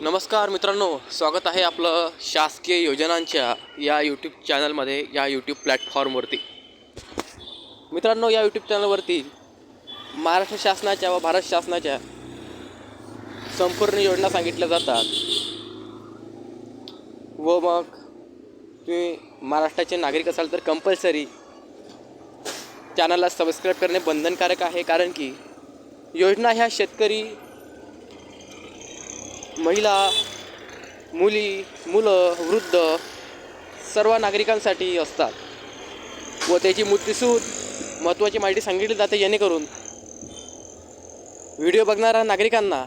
नमस्कार मित्रांनो स्वागत आहे आपलं शासकीय योजनांच्या या यूट्यूब चॅनलमध्ये या यूट्यूब प्लॅटफॉर्मवरती मित्रांनो या यूट्यूब चॅनलवरती महाराष्ट्र शासनाच्या व भारत शासनाच्या संपूर्ण योजना सांगितल्या जातात. व मग तुम्ही महाराष्ट्राचे नागरिक असाल तर कंपल्सरी चॅनलला सबस्क्राईब करणे बंधनकारक आहे. कारण की योजना ह्या शेतकरी महिला मुली मुलं वृद्ध सर्व नागरिकांसाठी असतात. व त्याची मुद्देसूद महत्त्वाची माहिती सांगितली जाते जेणेकरून व्हिडिओ बघणाऱ्या नागरिकांना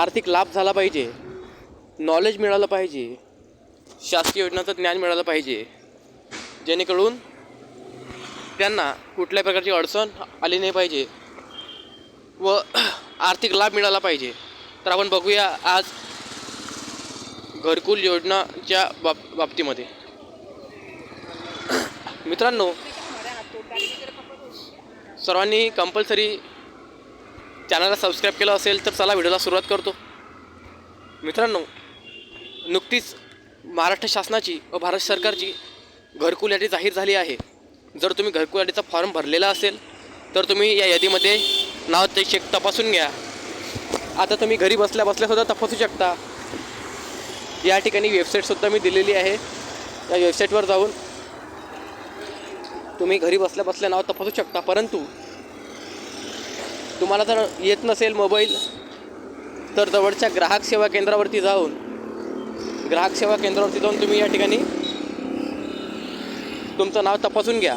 आर्थिक लाभ झाला पाहिजे नॉलेज मिळालं पाहिजे शासकीय योजनांचं ज्ञान मिळालं पाहिजे जेणेकरून त्यांना कुठल्याही प्रकारची अडचण आली नाही पाहिजे व आर्थिक लाभ मिळाला पाहिजे. तर आपण बघूया आज घरकुल योजनाच्या बाब बाबतीमध्ये. मित्रांनो सर्वांनी कंपल्सरी चॅनलला सबस्क्राईब केलं असेल तर चला व्हिडिओला सुरुवात करतो. मित्रांनो नुकतीच महाराष्ट्र शासनाची व भारत सरकारची घरकुल यादी जाहीर झाली आहे. जर तुम्ही घरकुल यादीचा फॉर्म भरलेला असेल तर तुम्ही या यादीमध्ये नाव ते चेक तपासून घ्या. आता तुम्ही घरी बसल्या बसल्यासुद्धा तपासू शकता. या ठिकाणी वेबसाईटसुद्धा मी दिलेली आहे. या वेबसाईटवर जाऊन तुम्ही घरी बसल्या बसल्या नाव तपासू शकता परंतु तुम्हाला जर येत नसेल मोबाईल तर जवळच्या ग्राहक सेवा केंद्रावरती जाऊन ग्राहक सेवा केंद्रावरती जाऊन तुम्ही या ठिकाणी तुमचं नाव तपासून घ्या.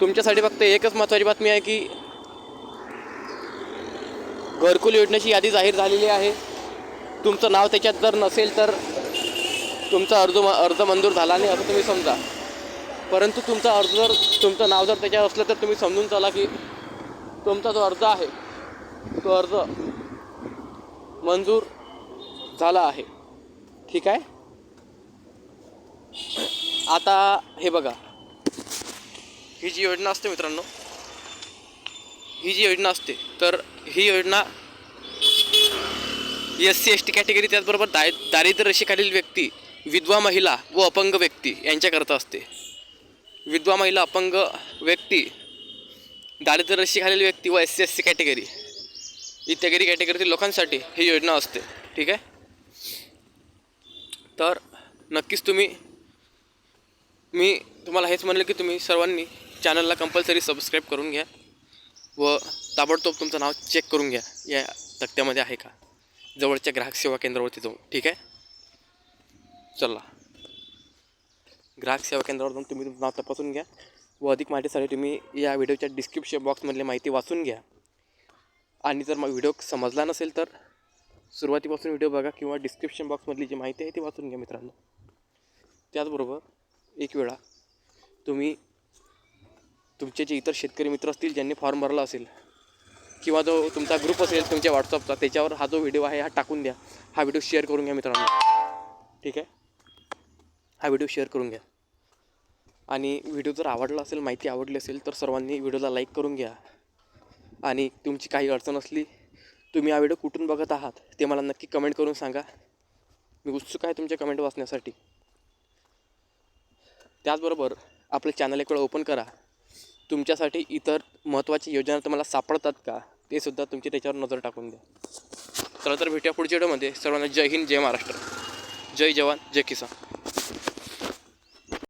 तुमच्यासाठी फक्त एकच महत्त्वाची बातमी आहे की घरकुल योजनेची यादी जाहीर झालेली आहे. तुमचं नाव त्याच्यात जर नसेल तर तुमचा अर्ज म अर्ज मंजूर झाला नाही असं तुम्ही समजा. परंतु तुमचा अर्ज जर तुमचं नाव जर त्याच्यात असलं तर तुम्ही समजून चला की तुमचा जो अर्ज आहे तो अर्ज मंजूर झाला आहे. ठीक आहे? आता हे बघा. ही जी योजना असते मित्रांनो ही जी योजना असते तर ही योजना S C S T category त्याचबरोबर दाय दारिद्र्य रेषेखालील व्यक्ती विधवा महिला व अपंग व्यक्ती यांच्याकरता असते. विधवा महिला अपंग व्यक्ती दारिद्र्य रेषेखालील व्यक्ती व S C S C category इत्यागरी कॅटेगरीतील लोकांसाठी ही योजना असते. ठीक आहे? तर नक्कीच तुम्ही मी तुम्हाला हेच म्हणलं की तुम्ही सर्वांनी चॅनलला कंपल्सरी सबस्क्राईब करून घ्या व ताबडतोब तुमचं नाव चेक करून घ्या. या तक्त्यामध्ये आहे का? जवळच्या ग्राहक सेवा केंद्रावरती जाऊन ठीक आहे? चला. ग्राहक सेवा केंद्रावर जाऊन तुम्ही तुमचं नाव तपासून घ्या व अधिक माहितीसाठी तुम्ही या व्हिडिओच्या डिस्क्रिप्शन बॉक्समधली माहिती वाचून घ्या. आणि जर मग व्हिडिओ समजला नसेल तर सुरुवातीपासून व्हिडिओ बघा किंवा डिस्क्रिप्शन बॉक्समधली जी माहिती आहे ती वाचून घ्या मित्रांनो. त्याचबरोबर एक वेळा तुम्ही तुमचे जे इतर शेतकरी मित्र असतील ज्यांनी फॉर्म भरला असेल किंवा जो तुमचा ग्रुप असेल तुमच्या व्हॉट्सअपचा त्याच्यावर हा जो व्हिडिओ आहे हा टाकून द्या. हा व्हिडिओ शेअर करून घ्या मित्रांनो. ठीक आहे? हा व्हिडिओ शेअर करून घ्या. आणि व्हिडिओ जर आवडला असेल माहिती आवडली असेल तर सर्वांनी व्हिडिओला लाईक करून घ्या. आणि तुमची काही अडचण असली तुम्ही हा व्हिडिओ कुठून बघत आहात ते मला नक्की कमेंट करून सांगा. मी उत्सुक आहे तुमच्या कमेंट वाचण्यासाठी. त्याचबरोबर आपलं चॅनल एक ओपन करा. तुमच्यासाठी इतर महत्त्वाची योजना तुम्हाला सापडतात का? ते सुद्धा तुमची त्याच्यावर नजर टाकून द्या. चला तर भेटूया पुढच्या व्हिडिओमध्ये. सर्वांना जय हिंद जय महाराष्ट्र. जय जवान जय किसान.